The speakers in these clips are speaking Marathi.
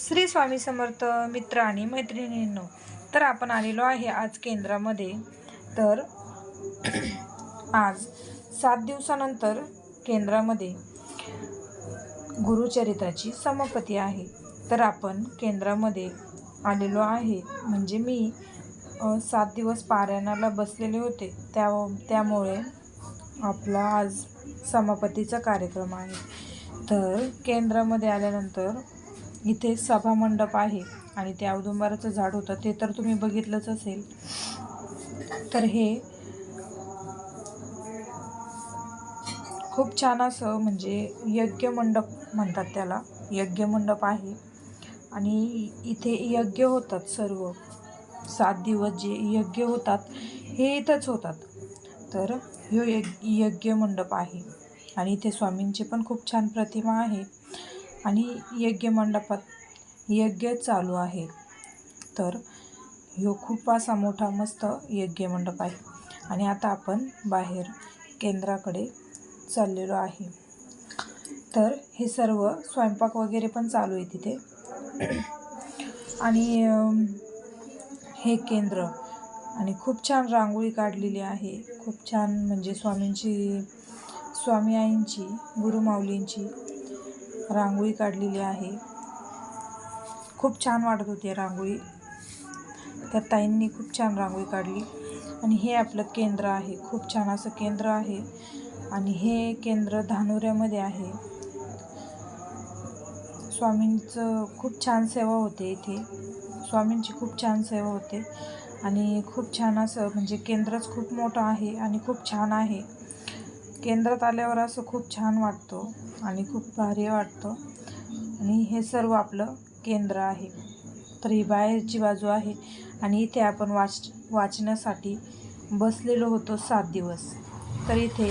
श्री स्वामी समर्थ मित्र आणि मैत्रिणींनो तर आपण आलेलो आहे आज केंद्रामध्ये. तर आज सात दिवसानंतर केंद्रामध्ये गुरुचरित्राची समापती आहे. तर आपण केंद्रामध्ये आलेलो आहे. म्हणजे मी सात दिवस पारायणाला बसलेले होते. त्या त्यामुळे आपला आज समापतीचा कार्यक्रम आहे. तर केंद्रामध्ये आल्यानंतर इथे सभामंडप आहे आणि ते औदुंबाराचं झाड होतं. ते तर तुम्ही बघितलंच असेल. तर हे खूप छान असं म्हणजे यज्ञ मंडप म्हणतात त्याला. यज्ञ मंडप आहे. आणि इथे यज्ञ होतात सर्व. सात दिवस जे यज्ञ होतात हे इथंच होतात. तर ह्यो यज्ञ यज्ञ मंडप आहे. आणि इथे स्वामींची पण खूप छान प्रतिमा आहे. आणि यज्ञ मंडपात यज्ञ चालू आहे. तर ह्यो खूप असा मोठा मस्त यज्ञ मंडप आहे. आणि आता आपण बाहेर केंद्राकडे चाललेलो आहे. तर हे सर्व स्वयंपाक वगैरे पण चालू आहे तिथे. आणि हे केंद्र आणि खूप छान रांगोळी काढलेली आहे. खूप छान म्हणजे स्वामींची स्वामी आईंची गुरुमाऊलींची रांगोळी काढलेली आहे. खूप छान वाटत होती रांगोळी. त्या ताईंनी खूप छान रांगोळी काढली. आणि हे आपलं केंद्र आहे. खूप छान असं केंद्र आहे. आणि हे केंद्र धानोऱ्यामध्ये आहे. स्वामींचं खूप छान सेवा होते इथे. स्वामींची खूप छान सेवा होते. आणि खूप छान असं म्हणजे केंद्रच खूप मोठं आहे आणि खूप छान आहे. केंद्रात आल्यावर असं खूप छान वाटतो आणि खूप भारी वाटतं. आणि हे सर्व आपलं केंद्र आहे. तर ही बाहेरची बाजू आहे आणि इथे आपण वाच वाचण्यासाठी बसलेलो होतो सात दिवस. तर इथे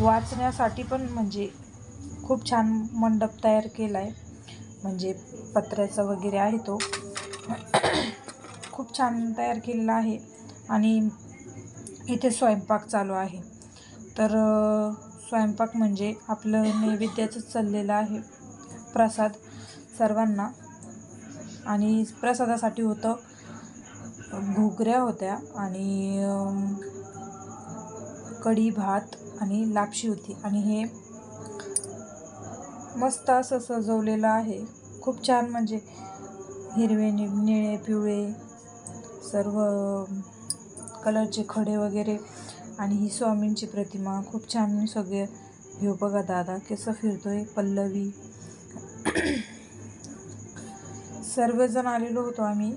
वाचण्यासाठी पण म्हणजे खूप छान मंडप तयार केला आहे म्हणजे पत्र्याचा वगैरे आहे तो. खूप छान तयार केलेला आहे. आणि इथे स्वयंपाक चालू आहे. तर स्वयंपाक म्हणजे आपलं नैवेद्याचंच चाललेलं आहे. प्रसाद सर्वांना. आणि प्रसादासाठी होतं घोगऱ्या होत्या आणि कढी भात आणि लापशी होती. आणि हे मस्त असं सजवलेलं आहे. खूप छान म्हणजे हिरवे नि निळे पिवळे सर्व कलरचे खडे वगैरे आणि ही स्वामींची प्रतिमा खूप छान सगळे घेऊ बघा दादा कसं फिरतोय पल्लवी. सर्वजण आलेलो होतो आम्ही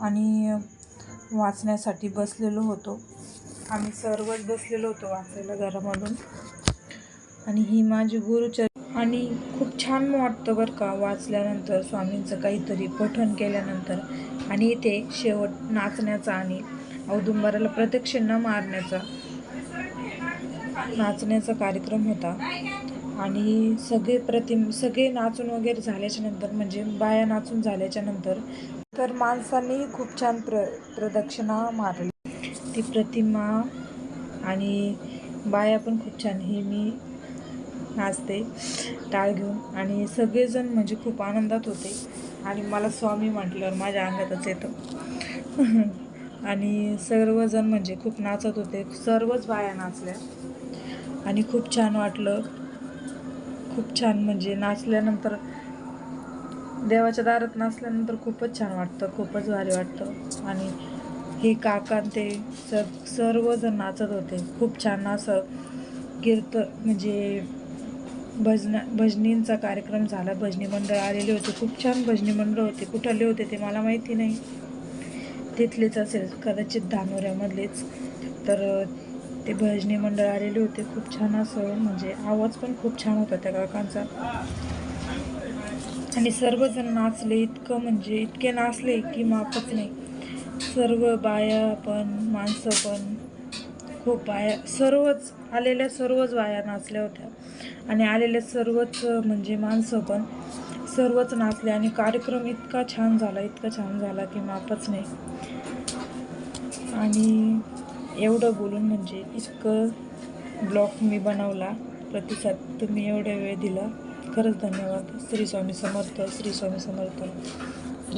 आणि वाचण्यासाठी बसलेलो होतो. आम्ही सर्वच बसलेलो होतो वाचायला घरामधून. आणि ही माझी गुरुचर आणि खूप छान वाटतं बरं का वाचल्यानंतर स्वामींचं काहीतरी पठण केल्यानंतर. आणि इथे शेवट नाचण्याचा आणि औदुंबराला प्रत्यक्ष न मारण्याचा नाचण्याचा कार्यक्रम होता. आणि सगळे प्रतिम सगळे नाचून वगैरे झाल्याच्यानंतर म्हणजे बाया नाचून झाल्याच्यानंतर तर माणसांनी खूप छान प्र प्रदक्षिणा मारली. ती प्रतिमा आणि बाया पण खूप छान हे मी नाचते टाळ घेऊन. आणि सगळेजण म्हणजे खूप आनंदात होते. आणि मला स्वामी म्हटल्यावर माझ्या अंगातच येतं. आणि सर्वजण म्हणजे खूप नाचत होते. सर्वच बाया नाचल्या. आणि खूप छान वाटलं. खूप छान म्हणजे नाचल्यानंतर देवाच्या दारात नाचल्यानंतर खूपच छान वाटतं खूपच भारी वाटतं. आणि हे काका ते सर सर्वजण नाचत होते. खूप छान असं कीर्त म्हणजे भजन भजनींचा कार्यक्रम झाला. भजनी मंडळ आलेले होते. खूप छान भजनी मंडळ होते. कुठले होते ते मला माहिती नाही. तिथलेच असेल. कदाचित धानोऱ्यामधलेच. तर ते भजनी मंडळ आलेले होते. खूप छान असं म्हणजे आवाज पण खूप छान होता त्या काकांचा. आणि सर्वजण नाचले इतकं म्हणजे इतके नाचले की मापच नाही. सर्व बाया पण माणसं पण खूप बाया सर्वच आलेल्या सर्वच बाया नाचल्या होत्या. आणि आलेले सर्वच म्हणजे माणसं पण सर्वच नाचले आणि कार्यक्रम इतका छान झाला इतका छान झाला की मापच नाही. आणि एवढं बोलून म्हणजे इतकं ब्लॉग मी बनवला प्रतिसाद तुम्ही एवढा वेळ दिला. खरंच धन्यवाद. श्री स्वामी समर्थ श्री स्वामी समर्थ.